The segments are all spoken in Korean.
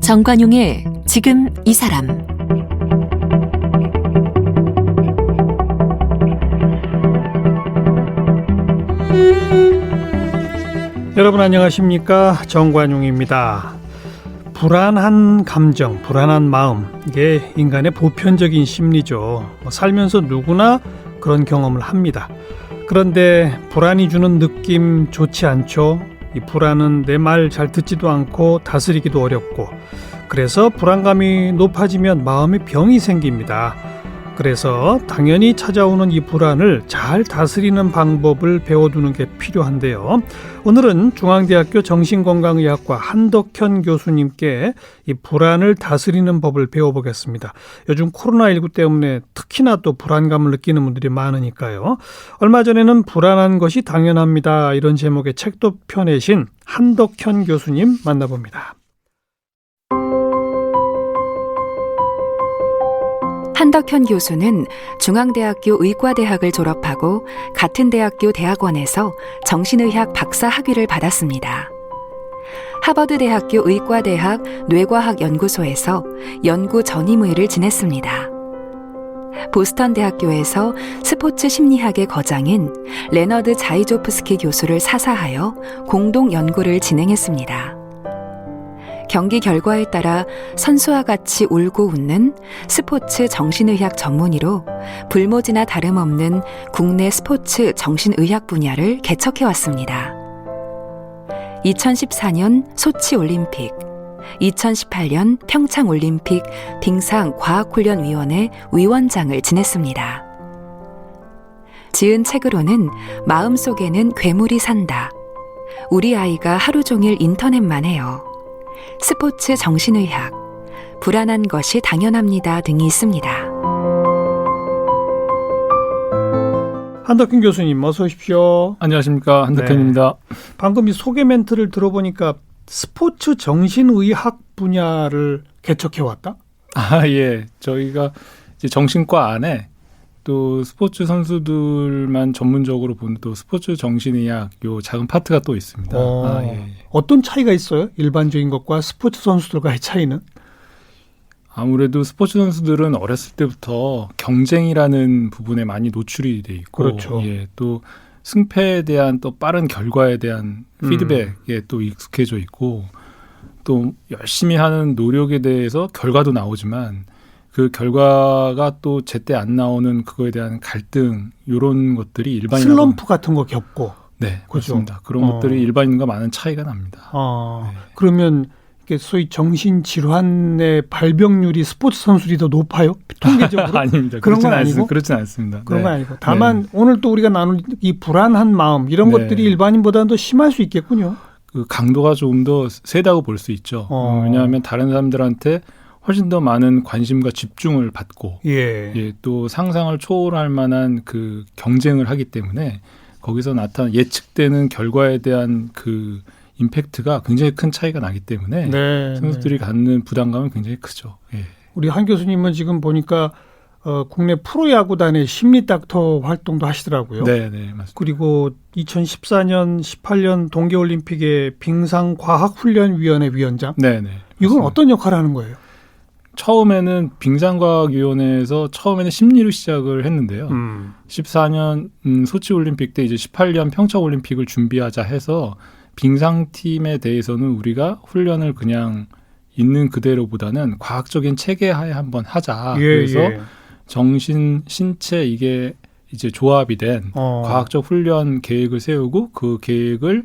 정관용의 지금 이 사람 여러분 안녕하십니까 정관용입니다. 불안한 감정, 불안한 마음 이게 인간의 보편적인 심리죠. 뭐 살면서 누구나 그런 경험을 합니다. 그런데 불안이 주는 느낌 좋지 않죠. 이 불안은 내 말 잘 듣지도 않고 다스리기도 어렵고 그래서 불안감이 높아지면 마음에 병이 생깁니다. 그래서 당연히 찾아오는 이 불안을 잘 다스리는 방법을 배워두는 게 필요한데요. 오늘은 중앙대학교 정신건강의학과 한덕현 교수님께 이 불안을 다스리는 법을 배워보겠습니다. 요즘 코로나19 때문에 특히나 또 불안감을 느끼는 분들이 많으니까요. 얼마 전에는 불안한 것이 당연합니다. 이런 제목의 책도 펴내신 한덕현 교수님 만나봅니다. 한덕현 교수는 중앙대학교 의과대학을 졸업하고 같은 대학교 대학원에서 정신의학 박사 학위를 받았습니다. 하버드 대학교 의과대학 뇌과학 연구소에서 연구 전임의를 지냈습니다. 보스턴 대학교에서 스포츠 심리학의 거장인 레너드 자이조프스키 교수를 사사하여 공동 연구를 진행했습니다. 경기 결과에 따라 선수와 같이 울고 웃는 스포츠 정신의학 전문의로 불모지나 다름없는 국내 스포츠 정신의학 분야를 개척해 왔습니다. 2014년 소치 올림픽, 2018년 평창 올림픽 빙상 과학훈련위원회 위원장을 지냈습니다. 지은 책으로는 마음속에는 괴물이 산다. 우리 아이가 하루 종일 인터넷만 해요. 스포츠 정신의학, 불안한 것이 당연합니다 등이 있습니다. 한덕현 교수님 어서 오십시오. 안녕하십니까 한덕현입니다. 방금 이 소개 멘트를 들어보니까 스포츠 정신의학 분야를 개척해 왔다? 아 예, 저희가 이제 정신과 안에 또 스포츠 선수들만 전문적으로 보는 또 스포츠 정신의학 요 작은 파트가 또 있습니다. 어, 아, 예. 어떤 차이가 있어요? 일반적인 것과 스포츠 선수들과의 차이는? 아무래도 스포츠 선수들은 어렸을 때부터 경쟁이라는 부분에 많이 노출이 돼 있고, 그렇죠. 예, 또 승패에 대한 또 빠른 결과에 대한 음. 피드백에 또 익숙해져 있고, 또 열심히 하는 노력에 대해서 결과도 나오지만 그 결과가 또 제때 안 나오는 그거에 대한 갈등 이런 것들이 일반인 슬럼프 같은 거 겪고. 네 그죠? 그렇습니다. 그런 어. 것들이 일반인과 많은 차이가 납니다. 어, 네. 그러면 이게 소위 정신 질환의 발병률이 스포츠 선수들이 더 높아요? 통계적으로? 아닙니다. 그런 건 아니고? 그렇진 않습니다. 그런 네. 건 아니고. 다만 오늘 또 우리가 나눌 이 불안한 마음 이런 네. 것들이 일반인보다는 더 심할 수 있겠군요. 그 강도가 조금 더 세다고 볼 수 있죠. 어. 음, 왜냐하면 다른 사람들한테 훨씬 더 많은 관심과 집중을 받고 예. 예, 또 상상을 초월할 만한 그 경쟁을 하기 때문에 거기서 나타난 예측되는 결과에 대한 그 임팩트가 굉장히 큰 차이가 나기 때문에 네. 선수들이 네. 갖는 부담감은 굉장히 크죠. 예. 우리 한 교수님은 지금 보니까 어, 국내 프로야구단의 심리 닥터 활동도 하시더라고요. 네, 네, 맞습니다. 그리고 2014년, 18년 동계올림픽의 빙상과학훈련위원회 위원장. 네, 네. 이건 맞습니다. 어떤 역할을 하는 거예요? 처음에는 빙상과학위원회에서 처음에는 심리로 시작을 했는데요. 음. 14년 음, 소치 올림픽 때 이제 18년 평창 올림픽을 준비하자 해서 빙상팀에 대해서는 우리가 훈련을 그냥 있는 그대로보다는 과학적인 체계하에 한번 하자. 예, 그래서 예. 정신, 신체 이게 이제 조합이 된 어. 과학적 훈련 계획을 세우고 그 계획을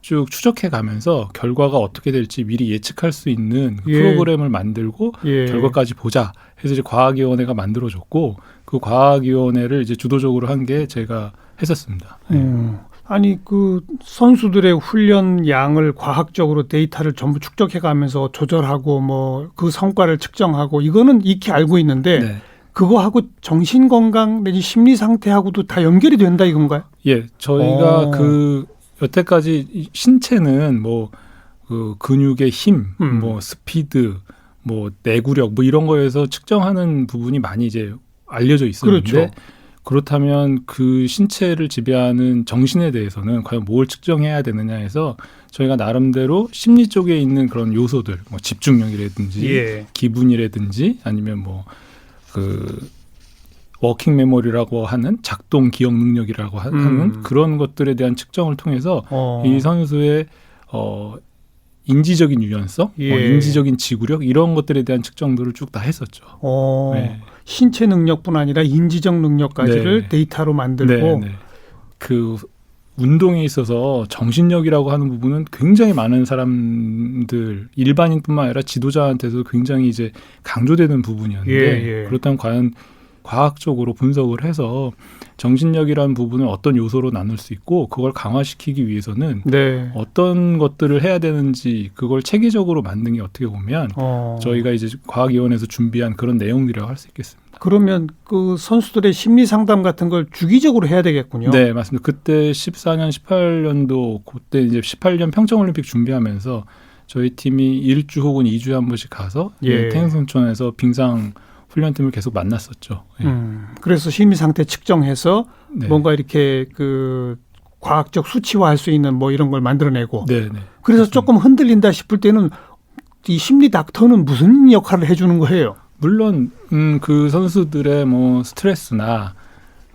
쭉 추적해 가면서 결과가 어떻게 될지 미리 예측할 수 있는 그 예. 프로그램을 만들고 예. 결과까지 보자 해서 이제 과학위원회가 만들어졌고 그 과학위원회를 이제 주도적으로 한 게 제가 했었습니다. 네. 음. 아니 그 선수들의 훈련 양을 과학적으로 데이터를 전부 축적해 가면서 조절하고 뭐 그 성과를 측정하고 이거는 익히 알고 있는데 네. 그거하고 정신 건강 내지 심리 상태하고도 다 연결이 된다 이건가요? 예, 저희가 어. 그 여태까지 이 신체는 뭐 그 근육의 힘, 음. 뭐 스피드, 뭐 내구력 뭐 이런 거에서 측정하는 부분이 많이 이제 알려져 있었는데 그렇죠. 그렇다면 그 신체를 지배하는 정신에 대해서는 과연 뭘 측정해야 되느냐 해서 저희가 나름대로 심리 쪽에 있는 그런 요소들 뭐 집중력이라든지 예. 기분이라든지 아니면 뭐그 워킹 메모리라고 하는 작동 기억 능력이라고 하- 하는 음. 그런 것들에 대한 측정을 통해서 어. 이 선수의 어 인지적인 유연성, 예. 어, 인지적인 지구력 이런 것들에 대한 측정들을 쭉 다 했었죠. 어. 네. 신체 능력뿐 아니라 인지적 능력까지를 네. 데이터로 만들고 네, 네. 그 운동에 있어서 정신력이라고 하는 부분은 굉장히 많은 사람들 일반인뿐만 아니라 지도자한테도 굉장히 이제 강조되는 부분이었는데 예, 예. 그렇다면 과연 과학적으로 분석을 해서 정신력이라는 부분을 어떤 요소로 나눌 수 있고 그걸 강화시키기 위해서는 네. 어떤 것들을 해야 되는지 그걸 체계적으로 만든 게 어떻게 보면 어. 저희가 이제 과학위원회에서 준비한 그런 내용들이라고 할 수 있겠습니다. 그러면 그 선수들의 심리 상담 같은 걸 주기적으로 해야 되겠군요. 네, 맞습니다. 그때 14년, 18년도 그때 이제 18년 평창올림픽 준비하면서 저희 팀이 1주 혹은 2주에 한 번씩 가서 예. 예. 태행선촌에서 빙상 훈련팀을 계속 만났었죠. 예. 음. 그래서 심리 상태 측정해서 네. 뭔가 이렇게 그 과학적 수치화할 수 있는 뭐 이런 걸 만들어내고 네, 네. 그래서 조금 흔들린다 싶을 때는 이 심리 닥터는 무슨 역할을 해주는 거예요? 물론 음, 그 선수들의 뭐 스트레스나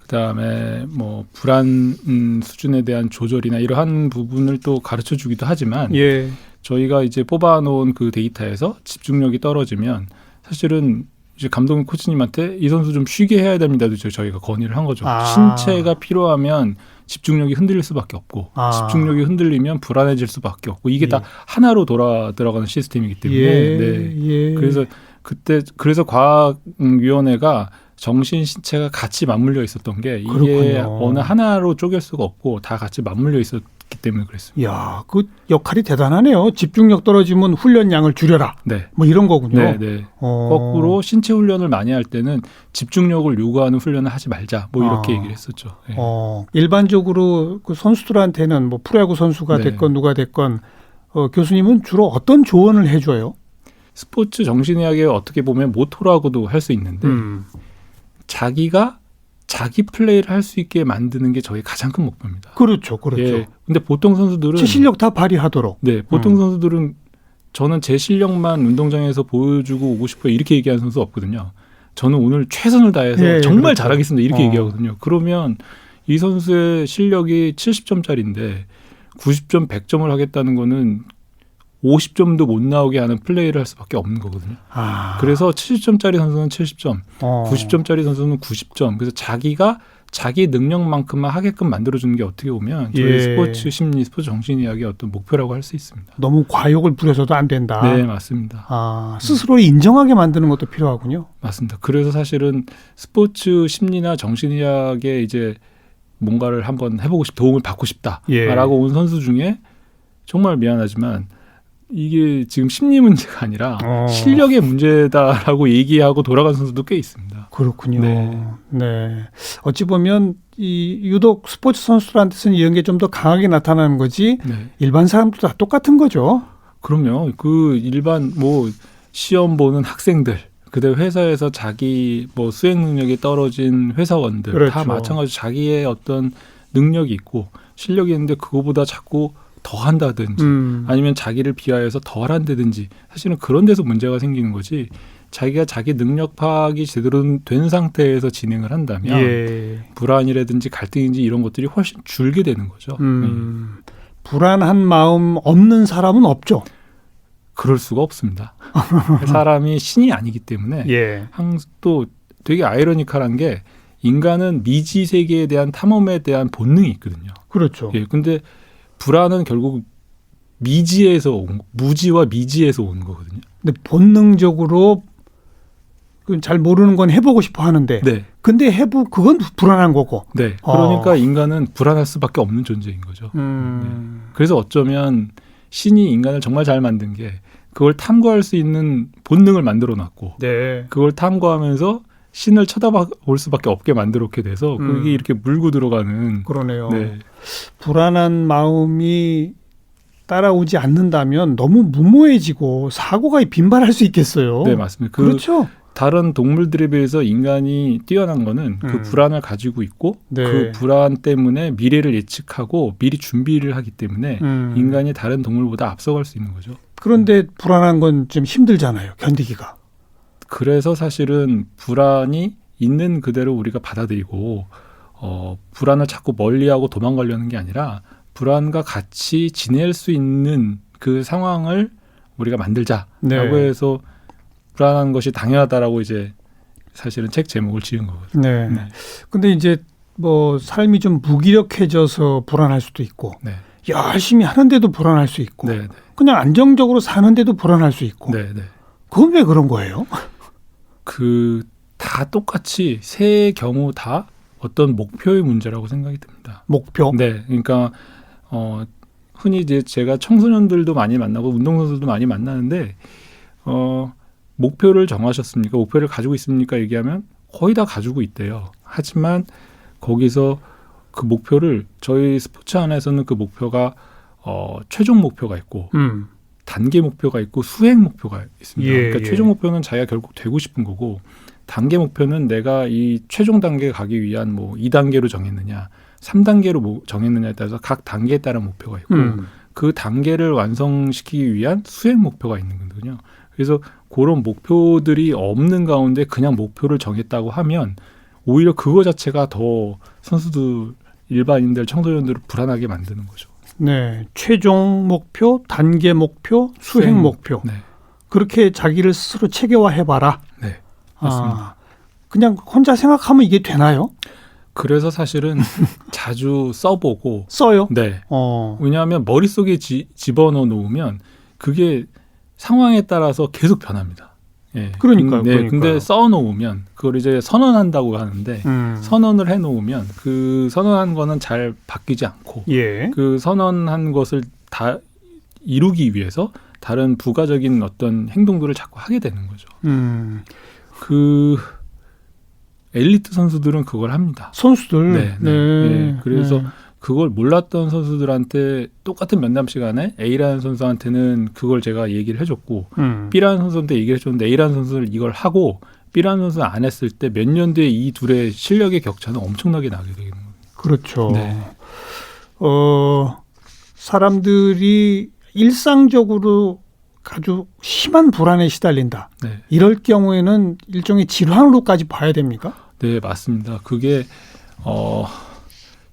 그다음에 뭐 불안 음, 수준에 대한 조절이나 이러한 부분을 또 가르쳐 주기도 하지만 예. 저희가 이제 뽑아놓은 그 데이터에서 집중력이 떨어지면 사실은 이제 감독 코치님한테 이 선수 좀 쉬게 해야 됩니다도 저희가 건의를 한 거죠. 아. 신체가 필요하면 집중력이 흔들릴 수밖에 없고 아. 집중력이 흔들리면 불안해질 수밖에 없고 이게 예. 다 하나로 돌아 들어가는 시스템이기 때문에 예. 네. 예. 그래서 그때 그래서 과학위원회가 정신 신체가 같이 맞물려 있었던 게 이게 그렇군요. 어느 하나로 쪼갤 수가 없고 다 같이 맞물려 있었 기 때문에 그랬습니다. 야, 그 역할이 대단하네요. 집중력 떨어지면 훈련량을 줄여라. 네. 뭐 이런 거군요. 네, 네. 어. 거꾸로 신체 훈련을 많이 할 때는 집중력을 요구하는 훈련을 하지 말자. 뭐 이렇게 아. 얘기를 했었죠. 네. 어, 일반적으로 그 선수들한테는 뭐 프로야구 선수가 네. 됐건 누가 됐건 어, 교수님은 주로 어떤 조언을 해 줘요? 스포츠 정신의학의 어떻게 보면 모토라고도 할 수 있는데 음. 자기가 자기 플레이를 할 수 있게 만드는 게 저희 가장 큰 목표입니다. 그렇죠, 그렇죠. 예. 근데 보통 선수들은 제 실력 다 발휘하도록. 네, 보통 음. 선수들은 저는 제 실력만 운동장에서 보여주고 오고 싶어요. 이렇게 얘기하는 선수 없거든요. 저는 오늘 최선을 다해서 예, 정말 그렇죠. 잘하겠습니다. 이렇게 어. 얘기하거든요. 그러면 이 선수의 실력이 70점짜리인데 90점, 100점을 하겠다는 거는 50점도 못 나오게 하는 플레이를 할 수밖에 없는 거거든요. 아. 그래서 70점짜리 선수는 70점, 어. 90점짜리 선수는 90점. 그래서 자기가 자기 능력만큼만 하게끔 만들어주는 게 어떻게 보면 저희 예. 스포츠 심리, 스포츠 정신 이야기의 어떤 목표라고 할 수 있습니다. 너무 과욕을 부려서도 안 된다. 네, 맞습니다. 아, 스스로 인정하게 만드는 것도 필요하군요. 맞습니다. 그래서 사실은 스포츠 심리나 정신의학에 이제 뭔가를 한번 해보고 싶, 도움을 받고 싶다라고 예. 온 선수 중에 정말 미안하지만 이게 지금 심리 문제가 아니라 어. 실력의 문제다라고 얘기하고 돌아간 선수도 꽤 있습니다. 그렇군요. 네. 네. 어찌 보면 이 유독 스포츠 선수들한테서는 이런 게 좀 더 강하게 나타나는 거지 네. 일반 사람도 다 똑같은 거죠. 그럼요. 그 일반 뭐 시험 보는 학생들, 그대 회사에서 자기 뭐 수행 능력이 떨어진 회사원들 다 그렇죠. 마찬가지 자기의 어떤 능력이 있고 실력이 있는데 그거보다 자꾸 더 한다든지 음. 아니면 자기를 비하해서 덜 한다든지 사실은 그런 데서 문제가 생기는 거지. 자기가 자기 능력 파악이 제대로 된 상태에서 진행을 한다면 예. 불안이라든지 갈등인지 이런 것들이 훨씬 줄게 되는 거죠. 네. 음. 불안한 마음 없는 사람은 없죠. 그럴 수가 없습니다. 사람이 신이 아니기 때문에 예. 항또 되게 아이러니컬한 게 인간은 미지 세계에 대한 탐험에 대한 본능이 있거든요. 그렇죠. 예, 근데 불안은 결국 미지에서 온 무지와 미지에서 온 거거든요. 근데 본능적으로 그잘 모르는 건 해보고 싶어 하는데, 네, 근데 해보 그건 불안한 거고. 네. 어. 그러니까 인간은 불안할 수밖에 없는 존재인 거죠. 음. 그래서 어쩌면 신이 인간을 정말 잘 만든 게 그걸 탐구할 수 있는 본능을 만들어 놨고 네. 그걸 탐구하면서 신을 쳐다볼 수밖에 없게 만들었게 돼서 음. 그게 이렇게 물고 들어가는 그러네요. 네. 불안한 마음이 따라오지 않는다면 너무 무모해지고 사고가 빈발할 수 있겠어요. 네, 맞습니다. 그 그렇죠. 다른 동물들에 비해서 인간이 뛰어난 거는 그 음. 불안을 가지고 있고 네. 그 불안 때문에 미래를 예측하고 미리 준비를 하기 때문에 음. 인간이 다른 동물보다 앞서갈 수 있는 거죠. 그런데 불안한 건 좀 힘들잖아요. 견디기가. 그래서 사실은 불안이 있는 그대로 우리가 받아들이고 어, 불안을 자꾸 멀리하고 도망가려는 게 아니라 불안과 같이 지낼 수 있는 그 상황을 우리가 만들자라고 네. 해서 불안한 것이 당연하다라고 이제 사실은 책 제목을 지은 거거든요. 네. 네. 근데 이제 뭐 삶이 좀 무기력해져서 불안할 수도 있고 네. 열심히 하는데도 불안할 수 있고 네, 네, 그냥 안정적으로 사는데도 불안할 수 있고 네, 네. 그건 왜 그런 거예요? 그 다 똑같이 세 경우 다 어떤 목표의 문제라고 생각이 듭니다. 목표. 네, 그러니까 어 흔히 이제 제가 청소년들도 많이 만나고 운동선수들도 많이 만나는데 어 목표를 정하셨습니까? 목표를 가지고 있습니까? 얘기하면 거의 다 가지고 있대요. 하지만 거기서 그 목표를 저희 스포츠 안에서는 그 목표가 어 최종 목표가 있고 음. 단계 목표가 있고 수행 목표가 있습니다. 예, 그러니까 예. 최종 목표는 자기가 결국 되고 싶은 거고 단계 목표는 내가 이 최종 단계에 가기 위한 뭐 2단계로 정했느냐, 3단계로 뭐 정했느냐에 따라서 각 단계에 따른 목표가 있고 음. 그 단계를 완성시키기 위한 수행 목표가 있는 거거든요. 그래서 그런 목표들이 없는 가운데 그냥 목표를 정했다고 하면 오히려 그거 자체가 더 선수들 일반인들 청소년들을 불안하게 만드는 거죠. 네. 최종 목표, 단계 목표, 수행 수행. 목표. 네. 그렇게 자기를 스스로 체계화해 봐라. 네. 맞습니다. 아, 그냥 혼자 생각하면 이게 되나요? 그래서 사실은 자주 써보고 써요? 네 어. 왜냐하면 머릿속에 지, 집어넣어 놓으면 그게 상황에 따라서 계속 변합니다. 예. 그러니까요, 네, 그러니까요. 근데 써 놓으면 그걸 이제 선언한다고 하는데 음. 선언을 해 놓으면 그 선언한 거는 잘 바뀌지 않고 예. 그 선언한 것을 다 이루기 위해서 다른 부가적인 어떤 행동들을 자꾸 하게 되는 거죠. 음. 그 엘리트 선수들은 그걸 합니다. 선수들. 네, 네, 네. 그래서 그걸 몰랐던 선수들한테 똑같은 면담 시간에 A라는 선수한테는 그걸 제가 얘기를 해줬고 음. B라는 선수한테 얘기를 해줬는데 A라는 선수는 이걸 하고 B라는 선수는 안 했을 때 몇 년 뒤에 이 둘의 실력의 격차는 엄청나게 나게 되는 거예요. 그렇죠. 네. 어, 사람들이 일상적으로 아주 심한 불안에 시달린다. 네, 이럴 경우에는 일종의 질환으로까지 봐야 됩니까? 네 맞습니다. 그게 어,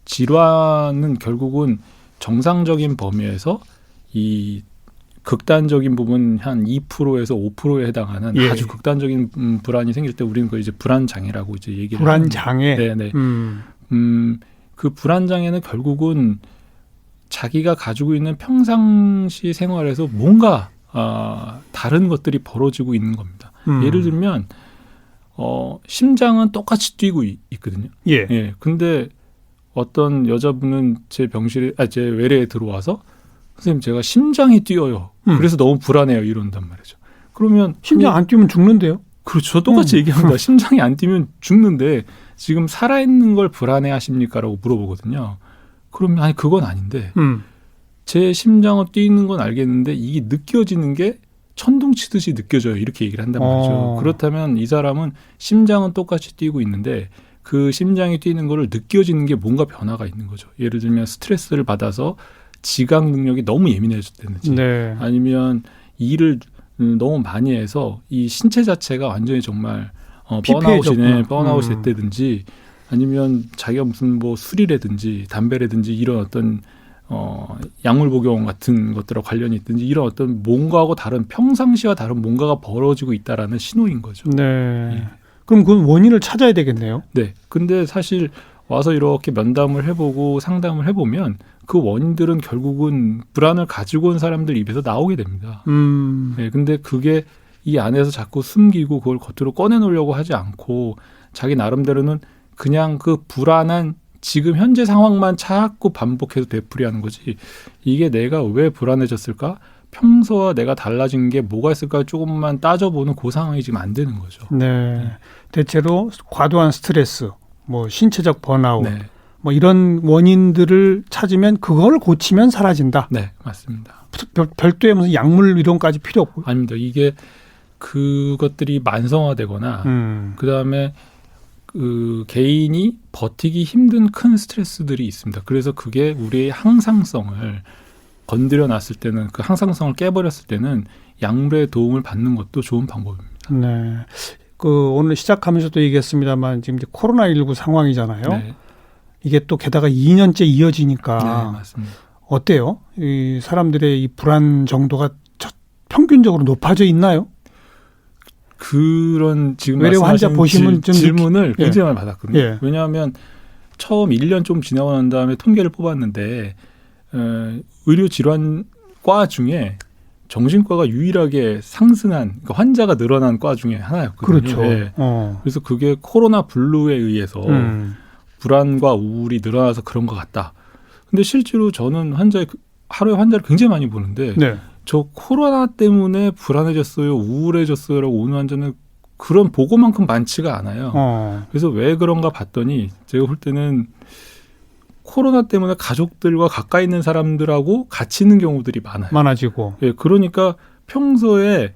질환은 결국은 정상적인 범위에서 이 극단적인 부분 한 2%에서 5%에 해당하는 예. 아주 극단적인 음, 불안이 생길 때 우리는 그 이제 불안 장애라고 이제 얘기를 불안 장애. 네, 네. 음. 음, 그 불안 장애는 결국은 자기가 가지고 있는 평상시 생활에서 뭔가 아, 다른 것들이 벌어지고 있는 겁니다. 음. 예를 들면 어, 심장은 똑같이 뛰고 있, 있거든요. 예. 예. 근데 어떤 여자분은 제 병실에 아, 제 외래에 들어와서 선생님 제가 심장이 뛰어요. 음. 그래서 너무 불안해요. 이런단 말이죠. 그러면 심장 아니, 안 뛰면 죽는데요? 그렇죠. 똑같이 음. 얘기합니다. 심장이 안 뛰면 죽는데 지금 살아있는 걸 불안해 하십니까라고 물어보거든요. 그러면 아니 그건 아닌데 음. 제 심장은 뛰는 건 알겠는데 이게 느껴지는 게 천둥 치듯이 느껴져요. 이렇게 얘기를 한단 말이죠. 어. 그렇다면 이 사람은 심장은 똑같이 뛰고 있는데 그 심장이 뛰는 거를 느껴지는 게 뭔가 변화가 있는 거죠. 예를 들면 스트레스를 받아서 지각 능력이 너무 예민해졌다든지 네. 아니면 일을 음, 너무 많이 해서 이 신체 자체가 완전히 정말 어. 번아웃이네 번아웃이 음. 됐다든지 아니면 자기가 무슨 뭐 술이라든지 담배라든지 이런 어떤 어, 약물 복용 같은 것들과 관련이 있든지 이런 어떤 뭔가하고 다른 평상시와 다른 뭔가가 벌어지고 있다라는 신호인 거죠. 네. 예. 그럼 그 원인을 찾아야 되겠네요. 네. 근데 사실 와서 이렇게 면담을 해보고 상담을 해보면 그 원인들은 결국은 불안을 가지고 온 사람들 입에서 나오게 됩니다. 음. 네, 근데 그게 이 안에서 자꾸 숨기고 그걸 겉으로 꺼내놓으려고 하지 않고 자기 나름대로는 그냥 그 불안한 지금 현재 상황만 자꾸 반복해서 되풀이하는 거지. 이게 내가 왜 불안해졌을까? 평소와 내가 달라진 게 뭐가 있을까? 조금만 따져보는 그 상황이 지금 안 되는 거죠. 네. 대체로 과도한 스트레스, 뭐 신체적 번아웃, 네, 뭐 이런 원인들을 찾으면 그걸 고치면 사라진다. 네, 맞습니다. 별, 별도의 무슨 약물 이론까지 필요 없고. 아닙니다. 이게 그것들이 만성화되거나 음. 그 다음에 그 개인이 버티기 힘든 큰 스트레스들이 있습니다. 그래서 그게 우리의 항상성을 건드려 놨을 때는 그 항상성을 깨버렸을 때는 약물의 도움을 받는 것도 좋은 방법입니다. 네. 그 오늘 시작하면서도 얘기했습니다만 지금 이제 코로나 19 상황이잖아요. 네, 이게 또 게다가 2년째 이어지니까 네, 맞습니다. 어때요? 이 사람들의 이 불안 정도가 저- 평균적으로 높아져 있나요? 그런 지금 외래 환자 보시면 질, 질문을 예. 굉장히 많이 받았거든요. 예. 왜냐하면 처음 1년 좀 지나고 난 다음에 통계를 뽑았는데 어, 의료 질환과 중에 정신과가 유일하게 상승한 그러니까 환자가 늘어난 과 중에 하나였거든요. 그렇죠. 예. 어. 그래서 그게 코로나 블루에 의해서 음. 불안과 우울이 늘어나서 그런 것 같다. 근데 실제로 저는 환자 하루에 환자를 굉장히 많이 보는데 네. 저 코로나 때문에 불안해졌어요, 우울해졌어요라고 오는 환자는 그런 보고만큼 많지가 않아요. 어. 그래서 왜 그런가 봤더니 제가 볼 때는 코로나 때문에 가족들과 가까이 있는 사람들하고 같이 있는 경우들이 많아요. 많아지고. 예, 그러니까 평소에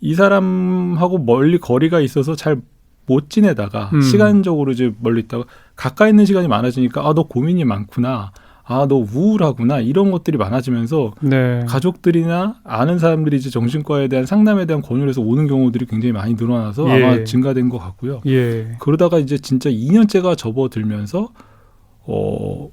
이 사람하고 멀리 거리가 있어서 잘 못 지내다가 음. 시간적으로 이제 멀리 있다가 가까이 있는 시간이 많아지니까 아 너 고민이 많구나 아 너 우울하구나 이런 것들이 많아지면서 네. 가족들이나 아는 사람들이 이제 정신과에 대한 상담에 대한 권유를 해서 오는 경우들이 굉장히 많이 늘어나서 예. 아마 증가된 것 같고요. 예. 그러다가 이제 진짜 2년째가 접어들면서 어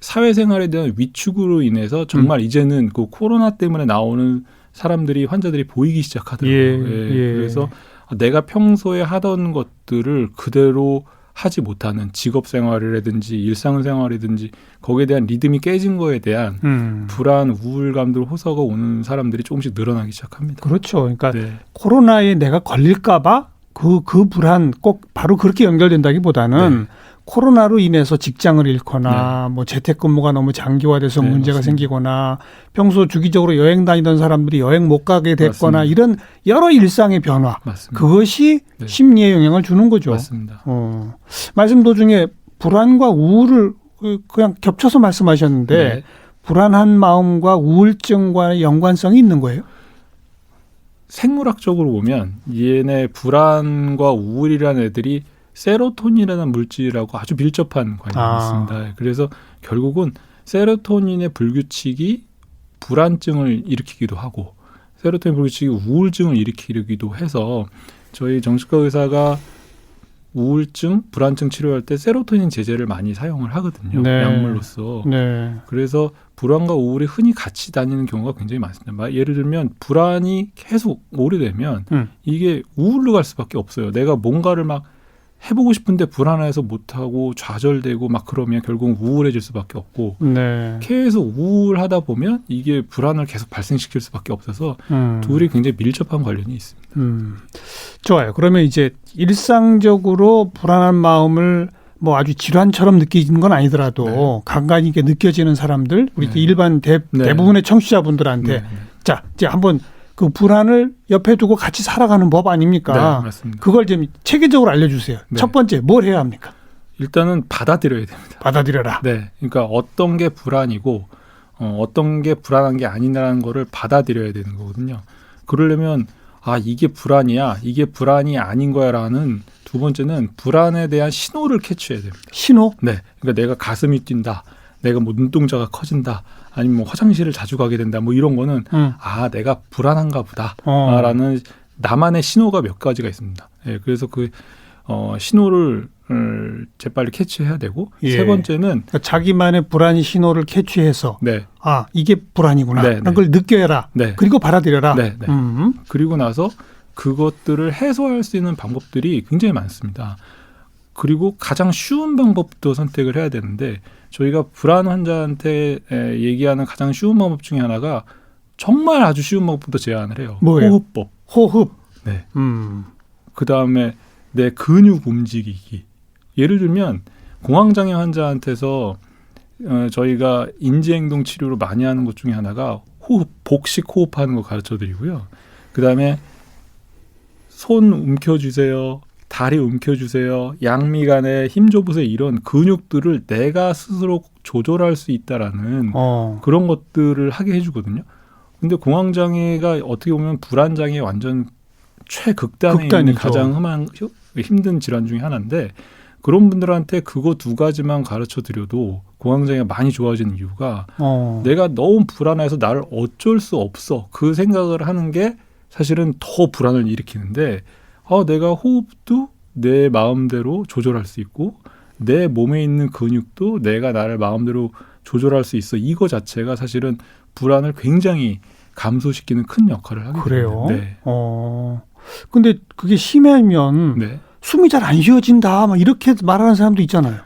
사회생활에 대한 위축으로 인해서 정말 이제는 그 코로나 때문에 나오는 사람들이 환자들이 보이기 시작하더라고요. 예, 예. 그래서 내가 평소에 하던 것들을 그대로 하지 못하는 직업 생활이라든지 일상 생활이든지 거기에 대한 리듬이 깨진 거에 대한 음. 불안, 우울감들 호소가 오는 사람들이 조금씩 늘어나기 시작합니다. 그렇죠. 그러니까 네. 코로나에 내가 걸릴까봐 그, 그 불안 꼭 바로 그렇게 연결된다기보다는 네. 코로나로 인해서 직장을 잃거나 뭐 재택근무가 너무 장기화돼서 네, 문제가 맞습니다. 생기거나 평소 주기적으로 여행 다니던 사람들이 여행 못 가게 됐거나 맞습니다. 이런 여러 일상의 변화 맞습니다. 그것이 네. 심리에 영향을 주는 거죠. 맞습니다. 어. 말씀 도중에 불안과 우울을 그- 그냥 겹쳐서 말씀하셨는데 네. 불안한 마음과 우울증과의 연관성이 있는 거예요? 생물학적으로 보면 얘네 불안과 우울이라는 애들이 세로토닌이라는 물질하고 아주 밀접한 관련이 아. 있습니다. 그래서 결국은 세로토닌의 불규칙이 불안증을 일으키기도 하고 세로토닌 불규칙이 우울증을 일으키기도 해서 저희 정신과 의사가 우울증, 불안증 치료할 때 세로토닌 제제를 많이 사용을 하거든요. 네. 약물로서. 네. 그래서 불안과 우울이 흔히 같이 다니는 경우가 굉장히 많습니다. 마- 예를 들면 불안이 계속 오래되면 음. 이게 우울로 갈 수밖에 없어요. 내가 뭔가를 막 해보고 싶은데 불안해서 못하고 좌절되고 막 그러면 결국 우울해질 수밖에 없고 네. 계속 우울하다 보면 이게 불안을 계속 발생시킬 수밖에 없어서 음. 둘이 굉장히 밀접한 관련이 있습니다. 음. 좋아요. 그러면 이제 일상적으로 불안한 마음을 뭐 아주 질환처럼 느끼는 건 아니더라도 네. 간간히 이게 느껴지는 사람들, 우리 네. 일반 대, 네. 대부분의 청취자분들한테 네, 네. 자, 이제 한번 그 불안을 옆에 두고 같이 살아가는 법 네, 아닙니까? 맞습니다. 그걸 좀 체계적으로 알려주세요. 네. 첫 번째, 뭘 해야 합니까? 일단은 받아들여야 됩니다. 받아들여라. 네, 그러니까 어떤 게 불안이고 어, 어떤 게 불안한 게 아니라는 거를 받아들여야 되는 거거든요. 그러려면 아 이게 불안이야, 이게 불안이 아닌 거야라는 두 번째는 불안에 대한 신호를 캐치해야 됩니다. 신호? 네, 그러니까 내가 가슴이 뛴다, 내가 뭐 눈동자가 커진다, 아니면 뭐 화장실을 자주 가게 된다, 뭐 이런 거는 응. 아 내가 불안한가 어. 보다라는 나만의 신호가 몇 가지가 있습니다. 예, 그래서 그 어, 신호를 을 재빨리 캐치해야 되고 예. 세 번째는 그러니까 자기만의 불안 신호를 캐치해서 네, 아 이게 불안이구나. 네, 라는 네. 걸 느껴라. 네, 그리고 받아들여라. 네, 네. 음. 그리고 나서 그것들을 해소할 수 있는 방법들이 굉장히 많습니다. 그리고 가장 쉬운 방법도 선택을 해야 되는데 저희가 불안 환자한테 에, 얘기하는 가장 쉬운 방법 중에 하나가 정말 아주 쉬운 방법부터 제안을 해요. 뭐예요? 호흡법. 호흡. 네. 음. 그 다음에 내 근육 움직이기. 예를 들면 공황장애 환자한테서 어, 저희가 인지행동 치료로 많이 하는 것 중에 하나가 호흡, 복식 호흡하는 거 가르쳐 드리고요. 그 다음에 손 움켜쥐세요. 다리 움켜주세요. 양미간에 힘 줘보세요. 이런 근육들을 내가 스스로 조절할 수 있다라는 어. 그런 것들을 하게 해주거든요. 근데 공황장애가 어떻게 보면 불안장애 완전 최극단에 극단이죠. 가장 흠한, 힘든 질환 중에 하나인데 그런 분들한테 그거 두 가지만 가르쳐 드려도 공황장애가 많이 좋아지는 이유가 어. 내가 너무 불안해서 나를 어쩔 수 없어 그 생각을 하는 게 사실은 더 불안을 일으키는데 아 내가 호흡도 내 마음대로 조절할 수 있고 내 몸에 있는 근육도 내가 나를 마음대로 조절할 수 있어 이거 자체가 사실은 불안을 굉장히 감소시키는 큰 역할을 하게 그래요. 됩니다. 네. 어. 근데 그게 심하면 네. 숨이 잘 안 쉬어진다. 막 이렇게 말하는 사람도 있잖아요.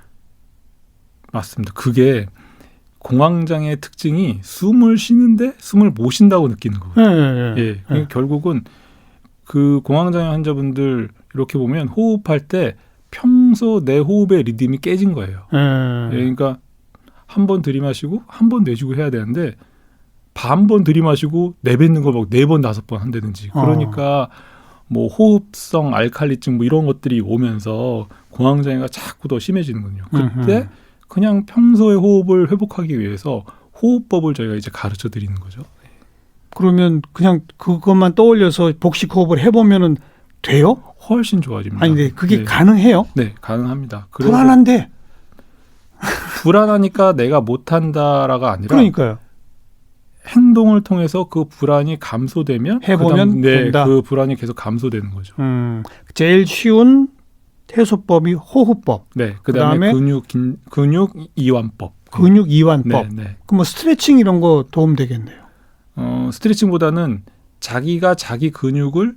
맞습니다. 그게 공황장애의 특징이 숨을 쉬는데 숨을 못 쉰다고 느끼는 거예요. 예, 예, 예. 예, 그러니까 결국은 그 공황장애 환자분들 이렇게 보면 호흡할 때 평소 내 호흡의 리듬이 깨진 거예요. 예. 예, 그러니까 한 번 들이마시고 한 번 내쉬고 해야 되는데 반번 들이마시고 내뱉는 걸막네 번 다섯 번 한다든지 어. 그러니까 뭐 호흡성 알칼리증 뭐 이런 것들이 오면서 공황장애가 자꾸 더 심해지는군요. 그때 음흠. 그냥 평소의 호흡을 회복하기 위해서 호흡법을 저희가 이제 가르쳐 드리는 거죠. 그러면 그냥 그것만 떠올려서 복식 호흡을 해보면은 돼요? 훨씬 좋아집니다. 아니, 근데 그게 네. 가능해요? 네, 가능합니다. 불안한데. 불안하니까 내가 못한다라가 아니라 그러니까요. 행동을 통해서 그 불안이 감소되면 해보면 네, 된다. 그 불안이 계속 감소되는 거죠. 음, 제일 쉬운 해소법이 호흡법, 네, 그다음에, 그다음에 근육 긴, 근육 이완법. 근육 이완법. 네, 네. 그럼 뭐 스트레칭 이런 거 도움 되겠네요. 어, 스트레칭보다는 자기가 자기 근육을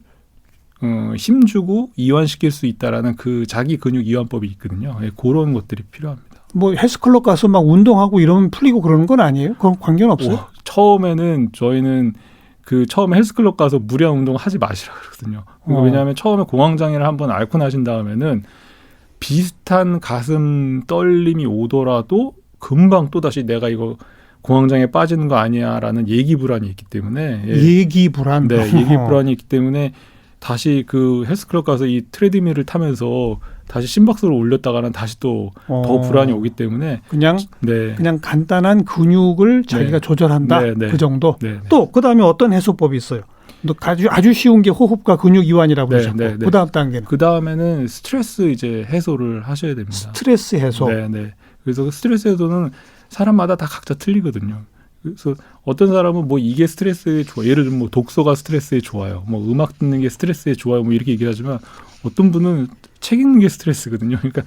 어, 힘주고 이완시킬 수 있다라는 그 자기 근육 이완법이 있거든요. 예, 그런 것들이 필요합니다. 뭐 헬스클럽 가서 막 운동하고 이러면 풀리고 그러는 건 아니에요? 그건 관계는 없어요? 와, 처음에는 저희는 그 처음에 헬스클럽 가서 무리한 운동 하지 마시라 그러거든요. 어. 왜냐하면 처음에 공황장애를 한번 앓고 나신 다음에는 비슷한 가슴 떨림이 오더라도 금방 또 다시 내가 이거 공황장애 빠지는 거 아니야라는 예기 불안이 있기 때문에 예. 얘기 불안. 네, 예기 불안이 있기 때문에 다시 그 헬스클럽 가서 이 트레드밀을 타면서 다시 심박수를 올렸다가는 다시 또더 어, 불안이 오기 때문에 그냥 네, 그냥 간단한 근육을 자기가 조절한다. 네, 네. 그 정도. 네, 네. 또 그다음에 어떤 해소법이 있어요? 또 아주 아주 쉬운 게 호흡과 근육 이완이라고 네, 그러셨고 네, 네. 그다음 단계는 그 다음에는 스트레스 이제 해소를 하셔야 됩니다. 스트레스 해소. 네, 네. 그래서 그 스트레스 해소는 사람마다 다 각자 틀리거든요. 그래서 어떤 사람은 뭐 이게 스트레스에 좋아. 예를 들면 뭐 독서가 스트레스에 좋아요. 뭐 음악 듣는 게 스트레스에 좋아요. 뭐 이렇게 얘기하지만 어떤 분은 책 읽는 게 스트레스거든요. 그러니까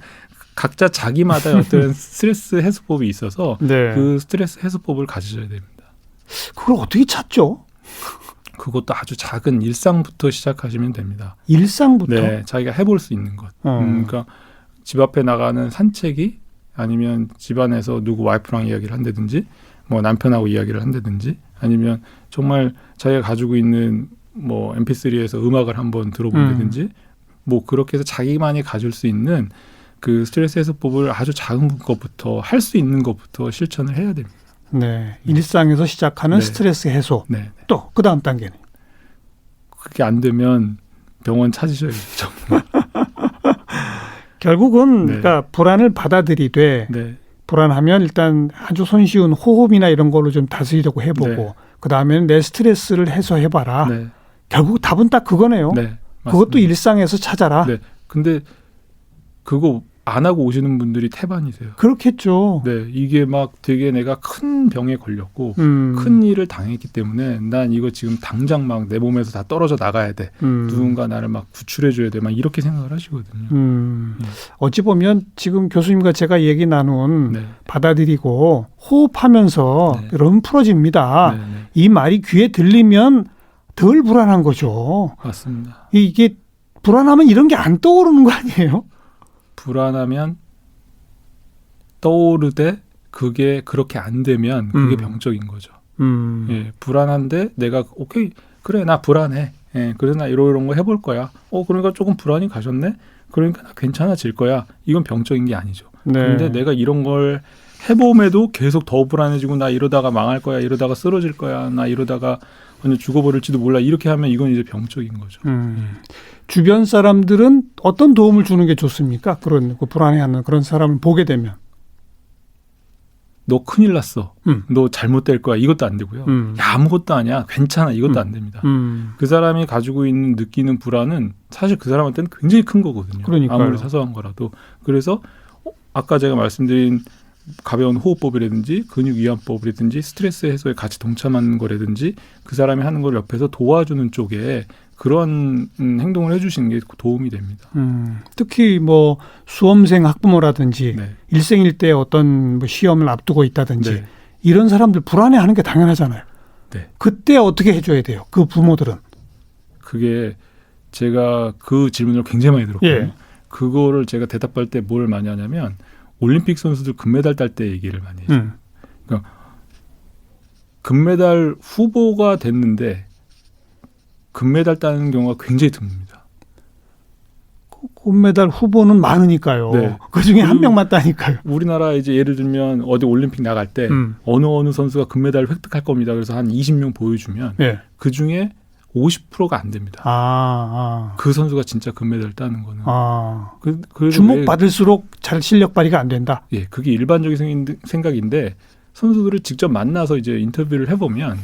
각자 자기마다 어떤 스트레스 해소법이 있어서 네. 그 스트레스 해소법을 가지셔야 됩니다. 그걸 어떻게 찾죠? 그것도 아주 작은 일상부터 시작하시면 됩니다. 일상부터. 네, 자기가 해볼 수 있는 것. 어. 음, 그러니까 집 앞에 나가는 산책이 아니면 집안에서 누구 와이프랑 이야기를 한다든지 뭐 남편하고 이야기를 한다든지 아니면 정말 자기가 가지고 있는 뭐 MP3에서 음악을 한번 들어본다든지 음. 뭐 그렇게 해서 자기만이 가질 수 있는 그 스트레스 해소법을 아주 작은 것부터 할 수 있는 것부터 실천을 해야 됩니다. 네. 일상에서 시작하는 네. 스트레스 해소. 네. 네. 또 그 다음 단계는 그게 안 되면 병원 찾으셔야죠. 결국은 네. 그러니까 불안을 받아들이되 네. 불안하면 일단 아주 손쉬운 호흡이나 이런 걸로 좀 다스리려고 해보고 네. 그 다음에는 내 스트레스를 해소해봐라. 네. 결국 답은 딱 그거네요. 네. 그것도. 일상에서 찾아라. 네. 근데 그거 안 하고 오시는 분들이 태반이세요. 그렇겠죠. 네, 이게 막 되게 내가 큰 병에 걸렸고 음, 큰 일을 당했기 때문에 난 이거 지금 당장 막 내 몸에서 다 떨어져 나가야 돼. 음, 누군가 나를 막 구출해 줘야 돼. 막 이렇게 생각을 하시거든요. 음, 음. 어찌 보면 지금 교수님과 제가 얘기 나눈 네. 받아들이고 호흡하면서 네. 여러분 풀어집니다. 네, 네. 이 말이 귀에 들리면 덜 불안한 거죠. 맞습니다. 이게 불안하면 이런 게 안 떠오르는 거 아니에요? 불안하면 떠오르되 그게 그렇게 안 되면 그게 음. 병적인 거죠. 음, 예, 불안한데 내가 오케이 그래 나 불안해. 예, 그래서 나 이런 이런 거 해볼 거야. 어 그러니까 조금 불안이 가셨네. 그러니까 나 괜찮아질 거야. 이건 병적인 게 아니죠. 네. 근데 내가 이런 걸 해봄에도 계속 더 불안해지고 나 이러다가 망할 거야, 이러다가 쓰러질 거야, 나 이러다가 완전 죽어버릴지도 몰라 이렇게 하면 이건 이제 병적인 거죠. 음. 주변 사람들은 어떤 도움을 주는 게 좋습니까? 그런 그 불안해하는 그런 사람을 보게 되면. 너 큰일 났어. 음. 너 잘못될 거야. 이것도 안 되고요. 음. 야, 아무것도 아니야. 괜찮아. 이것도 음. 안 됩니다. 음. 그 사람이 가지고 있는 느끼는 불안은 사실 그 사람한테는 굉장히 큰 거거든요. 그러니까요. 아무리 사소한 거라도. 그래서 어, 아까 제가 말씀드린 가벼운 호흡법이라든지 근육 이완법이라든지 스트레스 해소에 같이 동참하는 거라든지 그 사람이 하는 걸 옆에서 도와주는 쪽에 그런 음, 행동을 해주시는 게 도움이 됩니다. 음. 특히 뭐 수험생 학부모라든지 네. 일생일대 어떤 뭐 시험을 앞두고 있다든지 네. 이런 사람들 불안해하는 게 당연하잖아요. 네. 그때 어떻게 해줘야 돼요? 그 부모들은. 그게 제가 그 질문을 굉장히 많이 들었거든요. 예. 그거를 제가 대답할 때 뭘 많이 하냐면 올림픽 선수들 금메달 딸 때 얘기를 많이 해요. 음. 금메달 후보가 됐는데 금메달 따는 경우가 굉장히 드뭅니다. 금메달 후보는 많으니까요. 네. 그 중에 한 그- 명만 따니까요. 우리나라 이제 예를 들면 어디 올림픽 나갈 때 음. 어느 어느 선수가 금메달을 획득할 겁니다. 그래서 한 20명 보여주면 예. 그 중에 50%가 안 됩니다. 아, 그 선수가 진짜 금메달 따는 거는 아. 아. 그, 그래서 주목 왜- 받을수록 잘 실력 발휘가 안 된다. 예, 그게 일반적인 생- 생각인데 선수들을 직접 만나서 이제 인터뷰를 해보면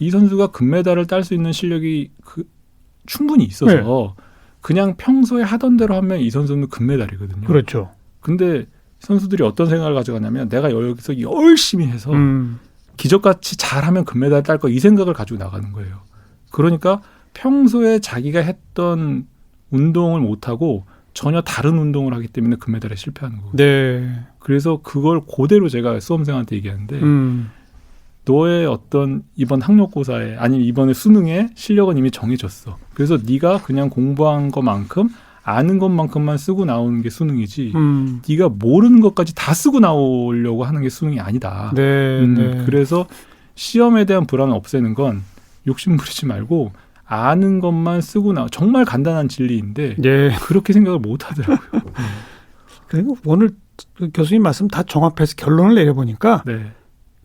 이 선수가 금메달을 딸 수 있는 실력이 그 충분히 있어서 네. 그냥 평소에 하던 대로 하면 이 선수는 금메달이거든요. 그렇죠. 근데 선수들이 어떤 생각을 가져가냐면 내가 여기서 열심히 해서 음. 기적같이 잘하면 금메달 딸 거 이 생각을 가지고 나가는 거예요. 그러니까 평소에 자기가 했던 운동을 못하고 전혀 다른 운동을 하기 때문에 금메달에 실패하는 거거든요. 네. 그래서 그걸 그대로 제가 수험생한테 얘기하는데 음. 너의 어떤 이번 학력고사에 아니면 이번에 수능에 실력은 이미 정해졌어. 그래서 네가 그냥 공부한 것만큼 아는 것만큼만 쓰고 나오는 게 수능이지. 음. 네가 모르는 것까지 다 쓰고 나오려고 하는 게 수능이 아니다. 네, 음, 네. 그래서 시험에 대한 불안을 없애는 건 욕심 부리지 말고 아는 것만 쓰고 나 정말 간단한 진리인데 예. 그렇게 생각을 못 하더라고요. 그리고 오늘 그 교수님 말씀 다 종합해서 결론을 내려보니까 네.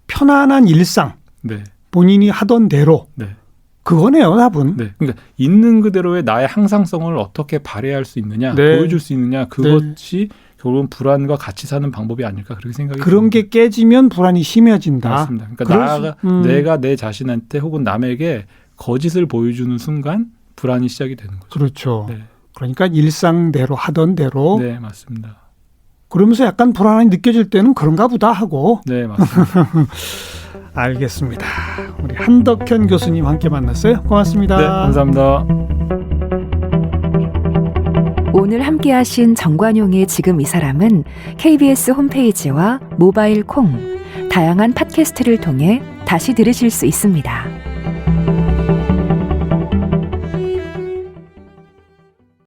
편안한 일상, 네. 본인이 하던 대로 네. 그거네요, 답은. 네. 그러니까 있는 그대로의 나의 항상성을 어떻게 발휘할 수 있느냐, 네. 보여줄 수 있느냐, 그것이 결국은 불안과 같이 사는 방법이 아닐까 그렇게 생각이 그런 게 듭니다. 깨지면 불안이 심해진다. 맞습니다. 그러니까 수- 음. 내가 내 자신한테 혹은 남에게 거짓을 보여주는 순간 불안이 시작이 되는 거죠. 그렇죠. 네. 그러니까 일상대로 하던 대로 네, 맞습니다. 그러면서 약간 불안함이 느껴질 때는 그런가 보다 하고 네, 맞습니다. 알겠습니다. 우리 한덕현 교수님 함께 만났어요. 고맙습니다. 네, 감사합니다. 오늘 함께 하신 정관용의 지금 이 사람은 KBS 홈페이지와 모바일 콩, 다양한 팟캐스트를 통해 다시 들으실 수 있습니다.